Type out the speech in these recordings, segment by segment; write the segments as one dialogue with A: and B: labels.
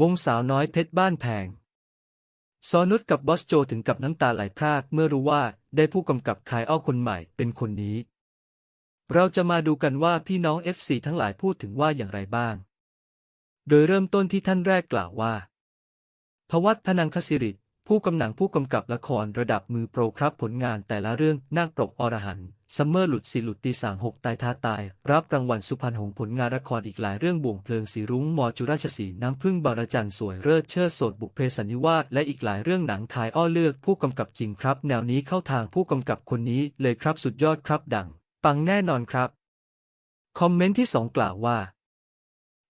A: วงสาวน้อยเพชรบ้านแพง ซอนุชกับบอสโจถึงกับน้ำตาไหลพรากเมื่อรู้ว่าได้ผู้กำกับขายอ้อคนใหม่เป็นคนนี้ เราจะมาดูกันว่าพี่น้อง FC ทั้งหลายพูดถึงว่าอย่างไรบ้าง โดยเริ่มต้นที่ท่านแรกกล่าวว่า พวัตพนังคสิริ ผู้กำหนังผู้กำกับละครระดับมือโปรครับผลงานแต่ละเรื่องนาคปรกอรหันซัมเมอร์หลุดสีหลุดตีสางหกตายท้าตาย รับรางวัลสุพรรณหงผลงานละครอีกหลายเรื่องบ่วงเพลิงสีรุ้งมอจุราชสีน้ำพึ่งบารจันสวยเลิศเชิดโสดบุพเพสันนิวาสและอีกหลายเรื่องหนังทายอ้อเลือกผู้กำกับจริงครับ แนวนี้เข้าทางผู้กำกับคนนี้เลยครับสุดยอดครับดัง ปังแน่นอนครับ คอมเมนต์ที่สองกล่าวว่า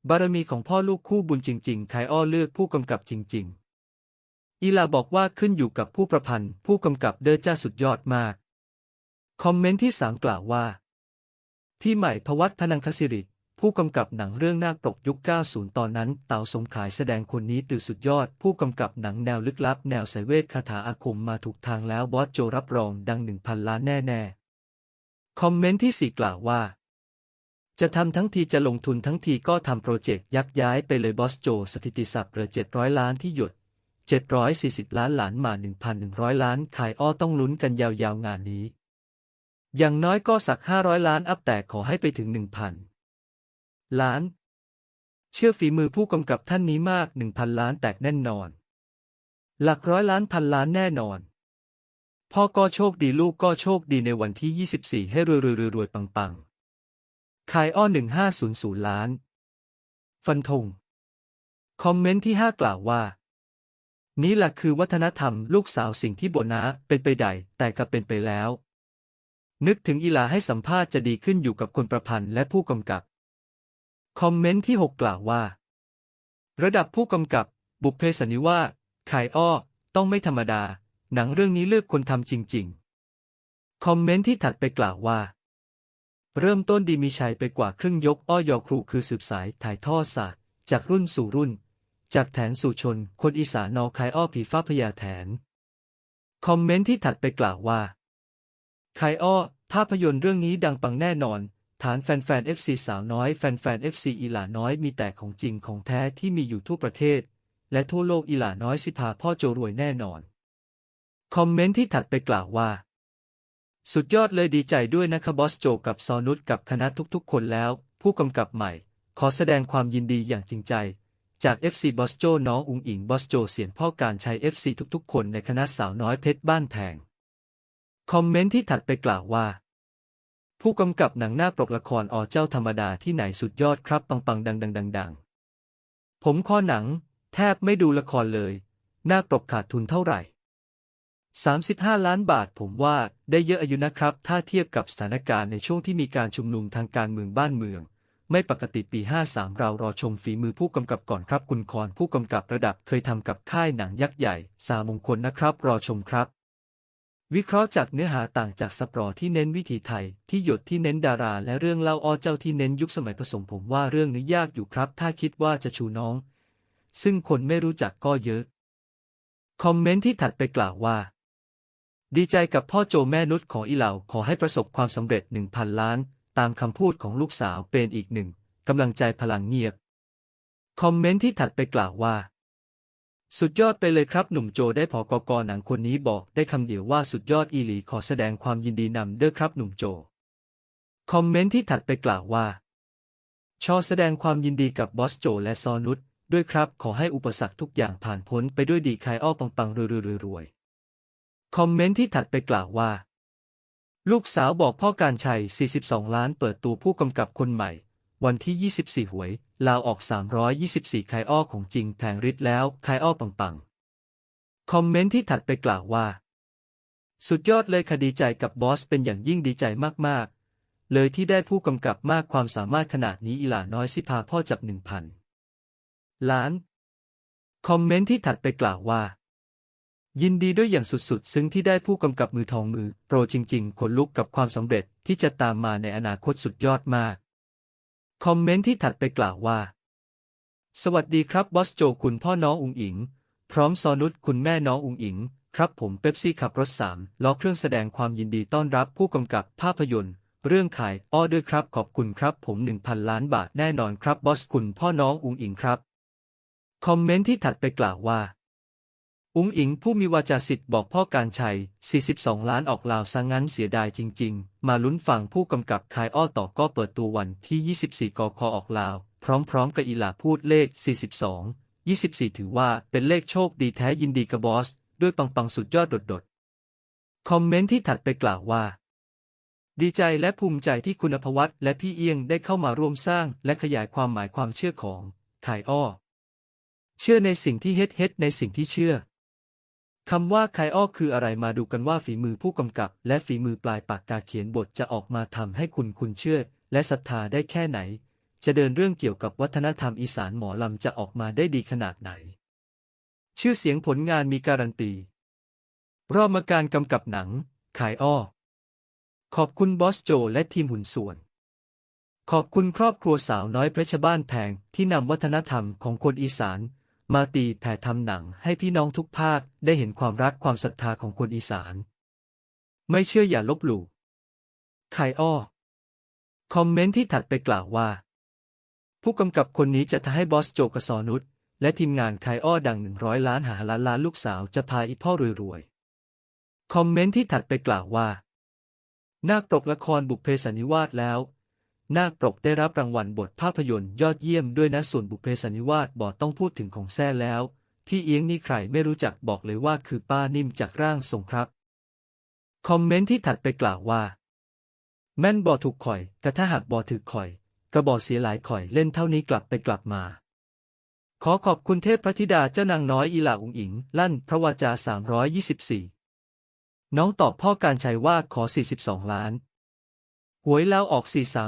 A: บารมีของพ่อลูกคู่บุญจริง ๆ ทายอ้อเลือกผู้กำกับจริง ๆ อีลาบอกว่าขึ้นอยู่กับผู้ประพันธ์ ผู้กำกับเดอจ้าสุดยอดมาก คอมเมนต์ที่สามกล่าวว่า พี่ใหม่พวัตพนังคศิริ ผู้กำกับหนังเรื่องนาคปกยุค 90 ตอนนั้น เต่าสงขายแสดงคนนี้ตื่สุดยอด ผู้กำกับหนังแนวลึกลับ แนวสายเวทคาถาอาคมมาถูกทางแล้วบอสโจรับรองดังหนึ่งพันล้านแน่ๆ คอมเมนต์ที่สี่กล่าวว่าจะทำทั้งทีจะลงทุนทั้งทีก็ทำโปรเจกต์ยักย้ายไปเลยบอสโจ สถิติศัพท์เหลือ700ล้านที่หยด 740 ล้านหลานมา 1,100 ล้านขายอ้อต้องลุ้นกันยาวๆงานนี้ อย่างน้อยก็สัก 500 ล้านอัพแต่ขอให้ไปถึง 1,000 ล้าน เชื่อฝีมือผู้กำกับท่านนี้มาก 1,000 ล้านแตกแน่นอน หลักร้อยล้านพันล้านแน่นอน พ่อก็โชคดีลูกก็โชคดีในวันที่ 24 ให้รวยๆรวยๆปังๆขายอ้อ 1500 ล้าน ฟันธงคอมเมนต์ที่ 5 กล่าวว่า นี่แหละคือวัฒนธรรมลูกสาวสิ่งที่โบนะเป็นไปใดแต่ก็เป็นไปแล้ว นึกถึงอีลาให้สัมภาษณ์จะดีขึ้นอยู่กับคนประพันธ์และผู้กำกับ คอมเมนต์ที่ 6 กล่าวว่า ระดับผู้กำกับ บุพเพสันนิวาสขายอ้อ ต้องไม่ธรรมดา หนังเรื่องนี้เลือกคนทำจริง ๆ คอมเมนต์ที่ถัดไปกล่าวว่า เริ่มต้นดีมีชัยไปกว่าครึ่งยกอ้อยอครูคือสืบสายถ่ายทอดศาสตร์จากรุ่นสู่รุ่น จากแถนสู่ชน คนอีสานนอคายอ้อผีฟ้าพญาแถน คอมเมนต์ที่ถัดไปกล่าวว่าคายอ้อ ภาพยนตร์เรื่องนี้ดังปังแน่นอน ฐานแฟนๆ FC สาวน้อย แฟนๆ FC อีหลาน้อยมีแต่ของจริงของแท้ที่มีอยู่ทั่วประเทศ และทั่วโลกอีหลาน้อยสิพาพ่อโจรวยแน่นอน คอมเมนต์ที่ถัดไปกล่าวว่า สุดยอดเลยดีใจด้วยนะคะบอสโจกับซอนุชกับคณะทุกๆ คนแล้ว ผู้กำกับใหม่ ขอแสดงความยินดีอย่างจริงใจ จาก FC บอสโจน้องอุงอิงบอสโจเสียนพ่อการใช้ FC ทุกๆ คนในคณะสาวน้อยเพชรบ้านแพง คอมเมนต์ที่ถัดไปกล่าวว่า ผู้กำกับหนังหน้าปกละครอเจ้าธรรมดาที่ไหนสุดยอดครับปังปังดังดังดังดังผมข้อหนัง แทบไม่ดูละครเลย หน้าปกขาดทุนเท่าไหร่ 35 ล้านบาทผมว่าได้เยอะอายุนะครับ ถ้าเทียบกับสถานการณ์ในช่วงที่มีการชุมนุมทางการเมืองบ้านเมือง ไม่ปกติปี 53 เรารอชมฝีมือผู้กำกับก่อนครับคุณคอนผู้กำกับระดับเคยทำกับค่ายหนังยักษ์ใหญ่ สามงคลนะครับ รอชมครับ วิเคราะห์จากเนื้อหาต่างจากสปรอที่เน้นวิถีไทย ที่หยดที่เน้นดารา และเรื่องเล่าอ้อเจ้าที่เน้นยุคสมัยผสมผมว่าเรื่องนี้ยากอยู่ครับ ถ้าคิดว่าจะชูน้อง ซึ่งคนไม่รู้จักก็เยอะ คอมเมนต์ที่ถัดไปกล่าวว่า ดีใจกับพ่อโจแม่นุชของอีเหล่าขอให้ประสบความสำเร็จหนึ่งพันล้าน ตามคำพูดของลูกสาวเป็นอีกหนึ่งกำลังใจพลังเงียบ คอมเมนต์ที่ถัดไปกล่าวว่า สุดยอดไปเลยครับหนุ่มโจได้พอกอกอหนังคนนี้บอกได้คำเดียวว่าสุดยอดอีหลีขอแสดงความยินดีนำเด้อครับหนุ่มโจ คอมเมนต์ที่ถัดไปกล่าวว่า ชอแสดงความยินดีกับบอสโจและซอนุชด้วยครับขอให้อุปสรรคทุกอย่างผ่านพ้นไปด้วยดีคายอ้อปังปังรวยรวยรวยรวยคอมเมนต์ที่ถัดไปกล่าวว่า ลูกสาวบอกพ่อการชัย 42 ล้านเปิดตัวผู้กำกับคนใหม่ วันที่ 24 หวย ลาวออก 324คอ้อของจริงแผงฤทธิ์แล้วคอ้อปังปังคอมเมนต์ที่ถัดไปกล่าวว่า สุดยอดเลยคดีใจกับบอสเป็นอย่างยิ่งดีใจมากๆ เลยที่ได้ผู้กำกับมากความสามารถขนาดนี้อีหลาน้อยสิพาพ่อจับหนึ่งพันล้าน คอมเมนต์ที่ถัดไปกล่าวว่า ยินดีด้วยอย่างสุดๆ ซึ่งที่ได้ผู้กำกับมือทองมือ โปรจริง ๆ ขนลุกกับความสำเร็จที่จะตามมาในอนาคตสุดยอดมาก คอมเมนต์ที่ถัดไปกล่าวว่า สวัสดีครับบอสโจคุณพ่อน้องอุงอิง พร้อมซอนุชคุณแม่น้องอุงอิง ครับผมเป๊ปซี่ขับรถสามล้อเครื่องแสดงความยินดีต้อนรับผู้กำกับภาพยนตร์เรื่องขายอ้อด้วยครับขอบคุณครับผม 1,000 ล้านบาทแน่นอนครับบอสคุณพ่อน้องอุงอิงครับ คอมเมนต์ที่ถัดไปกล่าวว่า อุ้งอิงผู้มีวาจาสิทธิ์บอกพ่อการชัย 42 ล้านออกลาวซะงงั้นเสียดายจริง ๆ มาลุ้นฟังผู้กำกับคายอ้อต่อก็เปิดตัววันที่ 24 กคออกลาว พร้อม ๆ กับอีหลาพูดเลข 42 24 ถือว่าเป็นเลขโชคดีแท้ยินดีกับบอส ด้วยปังๆสุดยอดโดดๆ คอมเมนต์ที่ถัดไปกล่าวว่า ดีใจและภูมิใจที่คุณภวัตและพี่เอียงได้เข้ามาร่วมสร้างและขยายความหมายความเชื่อของคายอ้อ เชื่อในสิ่งที่เฮ็ดเฮ็ดในสิ่งที่เชื่อ คำว่าคายอ้อคืออะไรมาดูกันว่าฝีมือผู้กำกับ และฝีมือปลายปากกาเขียนบทจะออกมาทำให้คุณคุณเชื่อ และศรัทธาได้แค่ไหน จะเดินเรื่องเกี่ยวกับวัฒนธรรมอีสานหมอลำจะออกมาได้ดีขนาดไหน ชื่อเสียงผลงานมีการันตีรอบมาการกำกับหนังขายอ้อ ขอบคุณบอสโจและทีมหุ่นส่วน ขอบคุณครอบครัวสาวน้อยเพชบ้านแพงที่นำวัฒนธรรมของคนอีสาน มาตีแผ่ทำหนังให้พี่น้องทุกภาคได้เห็นความรักความศรัทธาของคนอีสาน ไม่เชื่ออย่าลบหลู่ไคอ้อ คอมเมนต์ที่ถัดไปกล่าวว่า ผู้กำกับคนนี้จะทำให้บอสโจกสอนุชและทีมงานไคอ้อดังหนึ่งร้อยล้านหาล้านล้านลูกสาวจะพาอีพ่อรวยๆ คอมเมนต์ที่ถัดไปกล่าวว่านาคปรกละครบุพเพสันิวาสแล้ว นาคปรกได้รับรางวัลบทภาพยนตร์ยอดเยี่ยมด้วยนะส่วนบุพเพสันนิวาสบอต้องพูดถึงของแท้แล้วพี่เอียงนี่ใครไม่รู้จักบอกเลยว่าคือป้านิ่มจากร่างทรงครับ คอมเมนต์ที่ถัดไปกล่าวว่า แม่นบอถูกข่อยแต่ถ้าหากบอถือข่อยก็บอเสียหลายข่อยเล่นเท่านี้กลับไปกลับมา ขอขอบคุณเทพพระธิดาเจ้านางน้อยอีหลาอุงอิง ลั่นพระวาจา 324 น้องตอบพ่อการชัยว่าขอ 42 ล้าน หวยแล้วออก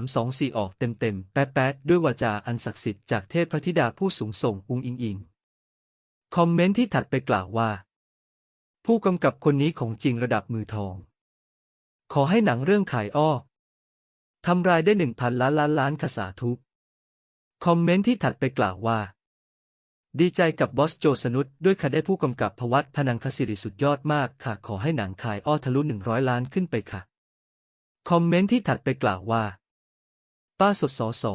A: 4324 ออกเต็มๆ แป๊ดๆ ด้วยวาจาอันศักดิ์สิทธิ์จากเทพพระธิดาผู้สูงส่งอุงอิงอิง คอมเมนต์ที่ถัดไปกล่าวว่า ผู้กำกับคนนี้ของจริงระดับมือทอง ขอให้หนังเรื่องขายอ้อทำรายได้หนึ่งพันล้านล้านล้านคสาทุกคอมเมนต์ที่ถัดไปกล่าวว่า ดีใจกับบอสโจสนุษด้วยค่ะได้ผู้กำกับพวัตพนังคศิริสุดยอดมากค่ะ ขอให้หนังขายอ้อทะลุหนึ่งร้อยล้านขึ้นไปค่ะ คอมเมนต์ที่ถัดไปกล่าวว่า ป้าสดสอสอ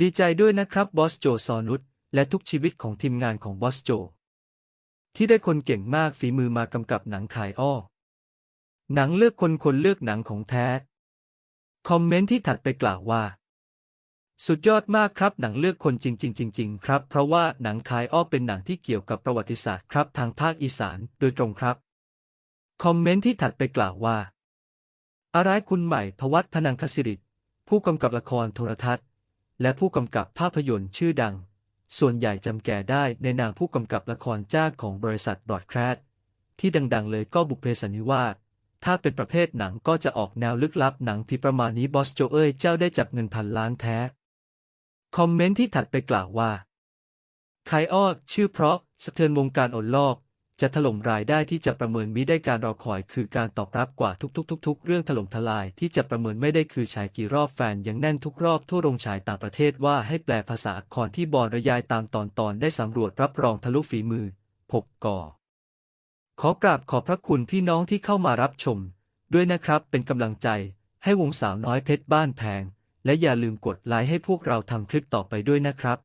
A: ดีใจด้วยนะครับบอสโจซอนุษและทุกชีวิตของทีมงานของบอสโจ ที่ได้คนเก่งมากฝีมือมากำกับหนังขายอ้อ หนังเลือกคนคนเลือกหนังของแท้ คอมเมนต์ที่ถัดไปกล่าวว่า สุดยอดมากครับหนังเลือกคนจริง ๆ จริง ๆ ครับ เพราะว่าหนังคายอ้อเป็นหนังที่เกี่ยวกับประวัติศาสตร์ครับทางภาคอีสานโดยตรงครับ คอมเมนต์ที่ถัดไปกล่าวว่า อะไรคุณใหม่พวัตพนังคศิริผู้กำกับละครโทรทัศน์ และผู้กำกับภาพยนตร์ชื่อดัง ส่วนใหญ่จำแก่ได้ในนามผู้กำกับละครจ้าของบริษัทบรอดแคสต์ที่ดังๆเลยก็บุพเพสันนิวาสถ้าเป็นประเภทหนังก็จะออกแนวลึกลับหนังที่ประมาณนี้บอสโจเอ้ยเจ้าได้จับเงินพันล้านแท้ คอมเมนต์ที่ถัดไปกล่าวว่าไคอ้อชื่อเพราะสะเทือนวงการอนลอก จะถล่มรายได้ที่จะประเมินมิได้การรอคอยคือการตอบรับกว่าทุกๆ ๆ เรื่องถล่มทลายที่จะประเมินไม่ได้คือฉายกี่รอบแฟนยังแน่นทุกรอบทั่วโรงฉายต่างประเทศว่าให้แปลภาษาอักษที่บอลระยายตามตอนตอนได้สำรวจรับรองทะลุฝีมือพกก่อขอกราบขอบพระคุณพี่น้องที่เข้ามารับชม ด้วยนะครับเป็นกำลังใจให้วงสาวน้อยเพชรบ้านแพง และอย่าลืมกดไลค์ให้พวกเราทำคลิปต่อไปด้วยนะครับ